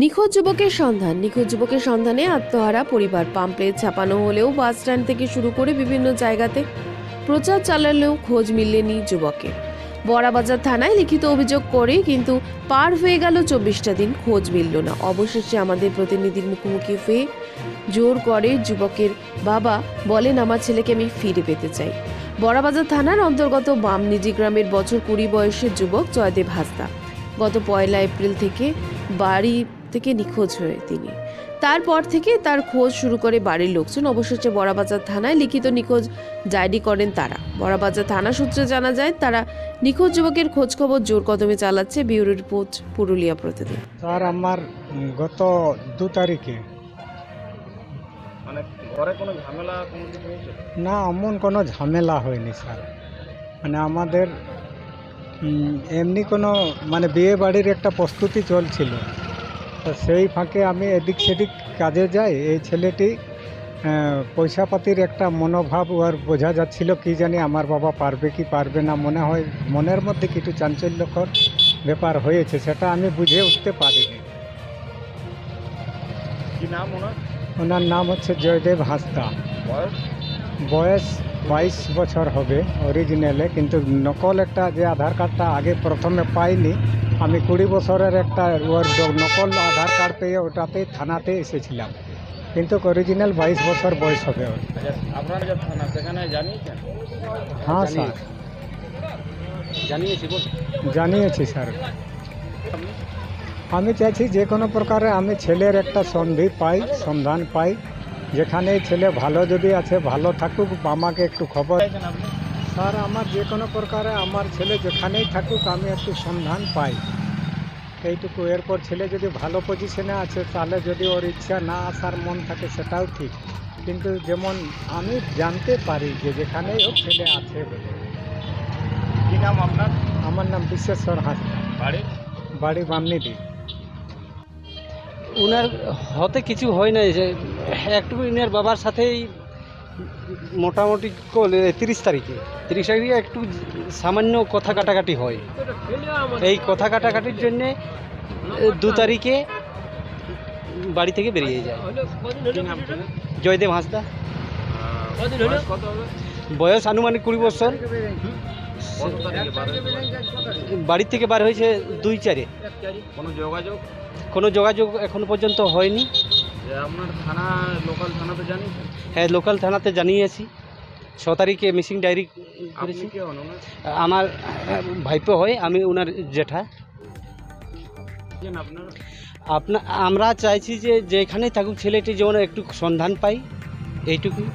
নিখোঁজ যুবকের সন্ধান। নিখোঁজ যুবকের সন্ধানে আত্মহারা পরিবার। পাম্পলেট ছাপানো হলেও বাস স্ট্যান্ড থেকে শুরু করে বিভিন্ন জায়গাতে প্রচার চালালেও খোঁজ মিললেনি যুবকের। বড়াবাজার থানায় লিখিত অভিযোগ করে কিন্তু পার হয়ে গেল চব্বিশটা দিন, খোঁজ মিলল না। অবশেষে আমাদের প্রতিনিধির মুখোমুখি হয়ে জোর করে যুবকের বাবা বলেন, আমার ছেলেকে আমি ফিরে পেতে চাই। বড়াবাজার থানার অন্তর্গত বামনিজি গ্রামের বছর কুড়ি বয়সের যুবক জয়দেব হাসদা গত পয়লা এপ্রিল থেকে বাড়ি থেকে নিখোঁজ হয়ে তিনি। তারপর থেকে তার খোঁজ শুরু করে বাড়ির লোকজন। অবশেষে বড়াবাজার থানায় লিখিত নিখোঁজ ডায়েরি করেন তারা। বড়াবাজার থানা সূত্রে জানা যায় তারা নিখোঁজ যুবকের খোঁজ খবর জোর কদমে চালাচ্ছে ব্যুরো রিপোর্ট পুরুলিয়া প্রতিদিন। স্যার আমার গত দু তারিখে। মানে কোনো ঝামেলা কোনো কিছু হয়েছে? না এমন কোনো ঝামেলা হয়নি স্যার। মানে আমাদের এমনি কোনো মানে বিয়ে বাড়ির একটা প্রস্তুতি চলছিল। তো সেই ফাঁকে আমি এদিক সেদিক কাজে যাই। এই ছেলেটি পয়সাপাতির একটা মনোভাব ওর বোঝা যাচ্ছিল কি জানি আমার বাবা পারবে কি পারবে না মনে হয় মনের মধ্যে কিছু চাঞ্চল্যকর ব্যাপার হয়েছে সেটা আমি বুঝে উঠতে পারিনি। কি নাম ওনার? ওনার নাম হচ্ছে জয়দেব হাঁসদা। বয়স? বয়স বাইশ বছর হবে অরিজিনালে কিন্তু নকল একটা যে আধার কার্ডটা আগে প্রথমে পাইনি আমি কুড়ি বছরের একটা ওর নকল আধার কার্ড পেয়ে ওটাতে থানাতে এসেছিলাম। কিন্তু অরিজিনাল বাইশ বছর বয়স হবে ওর। হ্যাঁ স্যার। জানিয়েছি। স্যার। আমি চাইছি যে কোনো প্রকারে আমি ছেলের একটা সন্ধি পাই সন্ধান পাই। যেখানে ছেলে ভালো যদি আছে ভালো থাকুক আমাকে একটু খবর স্যার আমার যে কোনো প্রকারে আমার ছেলে যেখানেই থাকুক আমি একটু সন্ধান পাই। এইটুকু। এরপর ছেলে যদি ভালো পজিশনে আছে তাহলে যদি ওর ইচ্ছা না আসার মন থাকে সেটাও ঠিক। কিন্তু যেমন আমি জানতে পারি যে যেখানেই হোক ছেলে আছে বলে। কি নাম আপনার? আমার নাম বিশ্বেশ্বর হাঁসদা বাড়ি? বাড়ি বামনিদি। ওনার হতে কিছু হয় নাই যে একটু ইনার বাবার সাথেই মোটামুটি তিরিশ তারিখে। তিরিশ তারিখে একটু সামান্য কথা কাটাকাটি হয়। এই কথা কাটাকাটির জন্যে দু তারিখে বাড়ি থেকে বেরিয়ে যায়? জয়দেব হাঁসদা। বয়স আনুমানিক কুড়ি বছর? বাড়ি থেকে বার হয়েছে দুই চারে। কোনো যোগাযোগ? কোনো যোগাযোগ এখনও পর্যন্ত হয়নি। আপনার থানা লোকাল থানাতে জানিয়েছেন? হ্যাঁ লোকাল থানাতে জানিয়েছি। ছ তারিখে মিসিং ডায়েরি করেছি। আমার ভাইপ্য ভাইপো হয় আমি ওনার জেঠা। আপনার? আপনা আমরা চাইছি যে যেখানেই থাকুক ছেলেটি যেমন একটু সন্ধান পাই এইটুকুই।